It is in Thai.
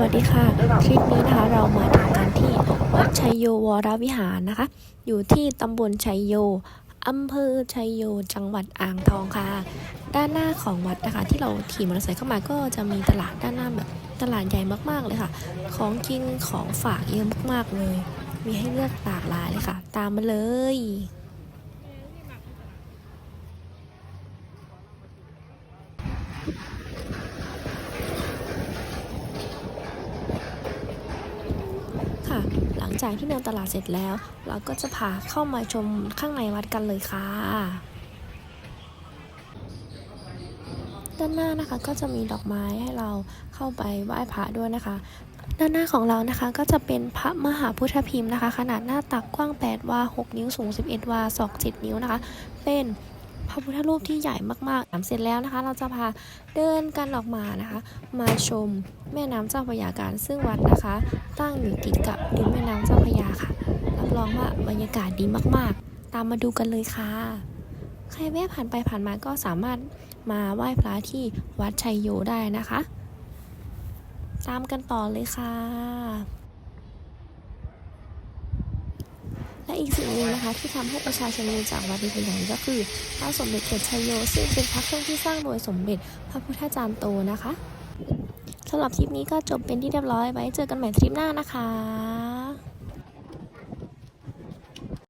วัสดีค่ะ คลิปนี้นะคะเรามาถึงกันที่วัดชัยโยวรวิหารนะคะ อยู่ที่ตำบลชัยโยอำเภอชัยโยจังหวัดอ่างทองค่ะ ด้านหน้าของวัดนะคะ ที่เราขี่มอเตอร์ไซค์เข้ามาก็จะมีตลาดด้านหน้าแบบตลาดใหญ่มากๆเลยค่ะ ของกินของฝากเยอะมากๆเลย มีให้เลือกหลากหลายเลยค่ะ ตามมาเลย จากที่เดินตลาดเสร็จแล้ว เราก็จะพาเข้ามาชมข้างในวัดกันเลยค่ะ ด้านหน้านะคะก็จะมีดอกไม้ให้เราเข้าไปไหว้พระด้วยนะคะ ด้านหน้าของเรานะคะก็จะเป็นพระมหาพุทธพิมพ์นะคะ ขนาดหน้าตักกว้าง 8 วา 6 นิ้วสูง 11 วาศอก7นิ้วนะคะ เป็น พระพุทธรูปที่ใหญ่มากๆเสร็จแล้วนะคะ เราจะพาเดินกันออกมานะคะ มาชมแม่น้ำเจ้าพระยาการซึ่งวัดนะคะ ตั้งอยู่ติดกับริมแม่น้ำเจ้าพระยาค่ะ รับรองว่าบรรยากาศดีมากๆ ตามมาดูกันเลยค่ะ ใครแวะผ่านไปผ่านมาก็สามารถมาไหว้พระที่วัดชัยโยได้นะคะ ตามกันต่อเลยค่ะ และอีกสิ่งหนึ่งนะคะที่ทำให้ประชาชนรู้จักวัดนี้เป็นอย่างนี้ก็คือพระสมเด็จเกศชัยโยซึ่งเป็นพระเครื่องที่สร้างโดยสมเด็จพระพุทธจารย์โตนะคะสำหรับทริปนี้ก็จบเป็นที่เรียบร้อยไว้เจอกันใหม่ทริปหน้านะคะ